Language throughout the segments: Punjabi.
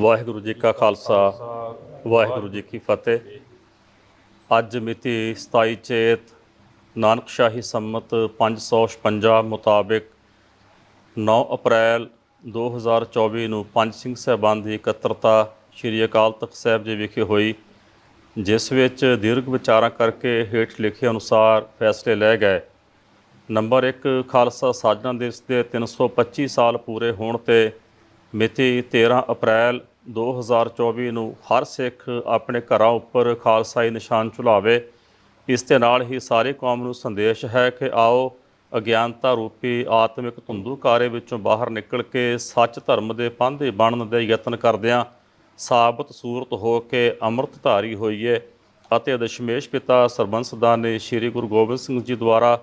ਵਾਹਿਗੁਰੂ ਜੀ ਕਾ ਖਾਲਸਾ, ਵਾਹਿਗੁਰੂ ਜੀ ਕੀ ਫਤਿਹ। ਅੱਜ ਮਿਤੀ 27 ਚੇਤ ਨਾਨਕ ਸ਼ਾਹੀ ਸੰਮਤ 556 ਮੁਤਾਬਿਕ 9 ਅਪ੍ਰੈਲ 2024 ਨੂੰ ਪੰਜ ਸਿੰਘ ਸਾਹਿਬਾਨ ਦੀ ਇਕੱਤਰਤਾ ਸ੍ਰੀ ਅਕਾਲ ਤਖਤ ਸਾਹਿਬ ਜੀ ਵਿਖੇ ਹੋਈ, ਜਿਸ ਵਿੱਚ ਦੀਰਘ ਵਿਚਾਰਾਂ ਕਰਕੇ ਹੇਠ ਲਿਖੇ ਅਨੁਸਾਰ ਫੈਸਲੇ ਲਏ ਗਏ। ਨੰਬਰ 1 ਖਾਲਸਾ ਸਾਜਨਾ ਦਿਵਸ ਦੇ 325 ਸਾਲ ਪੂਰੇ ਹੋਣ ਤੇ ਮਿਤੀ 13 ਅਪ੍ਰੈਲ 2024 ਨੂੰ ਹਰ ਸਿੱਖ ਆਪਣੇ ਘਰਾਂ ਉੱਪਰ ਖਾਲਸਾਈ ਨਿਸ਼ਾਨ ਝੁਲਾਵੇ। ਇਸ ਦੇ ਨਾਲ ਹੀ ਸਾਰੀ ਕੌਮ ਨੂੰ ਸੰਦੇਸ਼ ਹੈ ਕਿ ਆਓ, ਅਗਿਆਨਤਾ ਰੂਪੀ ਆਤਮਿਕ ਧੁੰਦੂਕਾਰੇ ਵਿੱਚੋਂ ਬਾਹਰ ਨਿਕਲ ਕੇ ਸੱਚ ਧਰਮ ਦੇ ਪੰਧੇ ਬਣਨ ਦੇ ਯਤਨ ਕਰਦਿਆਂ ਸਾਬਤ ਸੂਰਤ ਹੋ ਕੇ ਅੰਮ੍ਰਿਤਧਾਰੀ ਹੋਈਏ ਅਤੇ ਦਸ਼ਮੇਸ਼ ਪਿਤਾ ਸਰਬੰਸਦਾਨ ਨੇ ਸ੍ਰੀ ਗੁਰੂ ਗੋਬਿੰਦ ਸਿੰਘ ਜੀ ਦੁਆਰਾ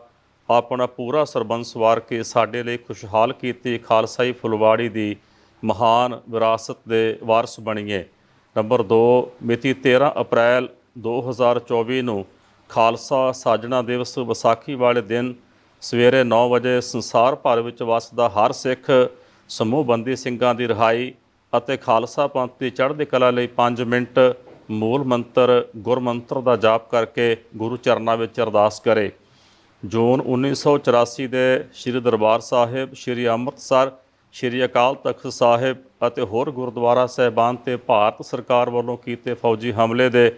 ਆਪਣਾ ਪੂਰਾ ਸਰਬੰਸ ਵਾਰ ਕੇ ਸਾਡੇ ਲਈ ਖੁਸ਼ਹਾਲ ਕੀਤੀ ਖਾਲਸਾਈ ਫੁਲਵਾੜੀ ਦੀ ਮਹਾਨ ਵਿਰਾਸਤ ਦੇ ਵਾਰਸ ਬਣੀਏ। ਨੰਬਰ 2 ਮਿਤੀ 13 ਅਪ੍ਰੈਲ 2024 ਨੂੰ ਖਾਲਸਾ ਸਾਜਣਾ ਦਿਵਸ ਵਿਸਾਖੀ ਵਾਲੇ ਦਿਨ ਸਵੇਰੇ 9 ਵਜੇ ਸੰਸਾਰ ਭਰ ਵਿੱਚ ਵਸਦਾ ਹਰ ਸਿੱਖ ਸਮੂਹਬੰਦੀ ਸਿੰਘਾਂ ਦੀ ਰਿਹਾਈ ਅਤੇ ਖਾਲਸਾ ਪੰਥ ਦੀ ਚੜ੍ਹਦੀ ਕਲਾ ਲਈ 5 ਮਿੰਟ ਮੂਲ ਮੰਤਰ, ਗੁਰਮੰਤਰ ਦਾ ਜਾਪ ਕਰਕੇ ਗੁਰੂ ਚਰਨਾਂ ਵਿੱਚ ਅਰਦਾਸ ਕਰੇ। ਜੂਨ 1984 ਦੇ ਸ੍ਰੀ ਦਰਬਾਰ ਸਾਹਿਬ, ਸ੍ਰੀ ਅੰਮ੍ਰਿਤਸਰ ਸ੍ਰੀ ਅਕਾਲ ਤਖਤ ਸਾਹਿਬ ਅਤੇ ਹੋਰ ਗੁਰਦੁਆਰਾ ਸਾਹਿਬਾਨ ਤੇ ਭਾਰਤ ਸਰਕਾਰ ਵੱਲੋਂ ਕੀਤੇ ਫੌਜੀ ਹਮਲੇ ਦੇ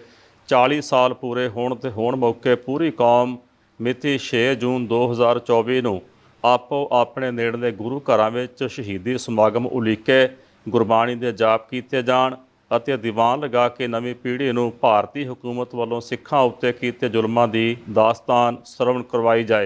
40 ਸਾਲ ਪੂਰੇ ਹੋਣ ਤੇ ਹੋਣ ਮੌਕੇ ਪੂਰੀ ਕੌਮ ਮਿਤੀ 6 ਜੂਨ 2024 ਨੂੰ ਆਪੋ ਆਪਣੇ ਨੇੜਲੇ ਗੁਰੂ ਘਰਾਂ ਵਿੱਚ ਸ਼ਹੀਦੀ ਸਮਾਗਮ ਉਲੀਕੇ ਗੁਰਬਾਣੀ ਦੇ ਜਾਪ ਕੀਤੇ ਜਾਣ ਅਤੇ ਦੀਵਾਨ ਲਗਾ ਕੇ ਨਵੀਂ ਪੀੜ੍ਹੀ ਨੂੰ ਭਾਰਤੀ ਹਕੂਮਤ ਵੱਲੋਂ ਸਿੱਖਾਂ ਉੱਤੇ ਕੀਤੇ ਜ਼ੁਲਮਾਂ ਦੀ ਦਾਸਤਾਨ ਸਰਵਣ ਕਰਵਾਈ ਜਾਏ।